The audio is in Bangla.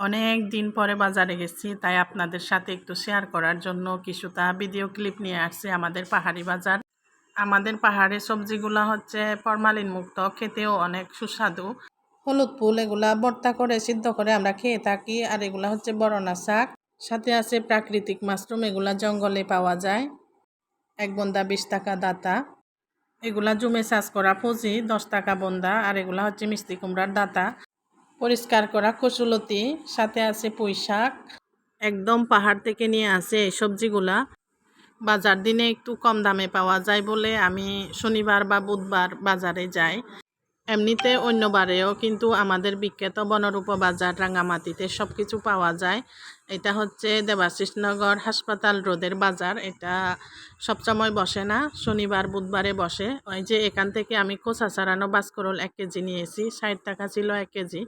অনেক দিন পরে বাজারে গেছি, তাই আপনাদের সাথে একটু শেয়ার করার জন্য কিছুটা ভিডিও ক্লিপ নিয়ে আসছি আমাদের পাহাড়ি বাজার। আমাদের পাহাড়ে সবজিগুলো হচ্ছে ফরমালিন মুক্ত, খেতেও অনেক সুস্বাদু। হলুদ ফুল এগুলা ভর্তা করে, সিদ্ধ করে আমরা খেয়ে থাকি, আর এগুলা হচ্ছে বরনা শাক। সাথে আছে প্রাকৃতিক মাশরুম, এগুলা জঙ্গলে পাওয়া যায়। এক বন্দা বিশ টাকা দাতা। এগুলা জুমে চাষ করা ফুজি, দশ টাকা বন্দা, আর এগুলা হচ্ছে মিষ্টি কুমড়ার দাতা। পরিষ্কার করা কচুলতি সাথে আছে পুঁই শাক একদম পাহাড় থেকে নিয়ে আসে এই সবজিগুলা। বাজার দিনে একটু কম দামে পাওয়া যায় বলে আমি শনিবার বা বুধবার বাজারে যাই। এমনিতে অন্যবারেও কিন্তু আমাদের বিখ্যাত বনরূপ বাজার রাঙামাটিতে সব কিছু পাওয়া যায়। এটা হচ্ছে দেবাশিসনগর হাসপাতাল রোডের বাজার। এটা সবসময় বসে না, শনিবার, বুধবারে বসে। ওই যে এখান থেকে আমি কোচা সারানো বাসকরল এক কেজি নিয়েছি, ষাট টাকা ছিল এক কেজি।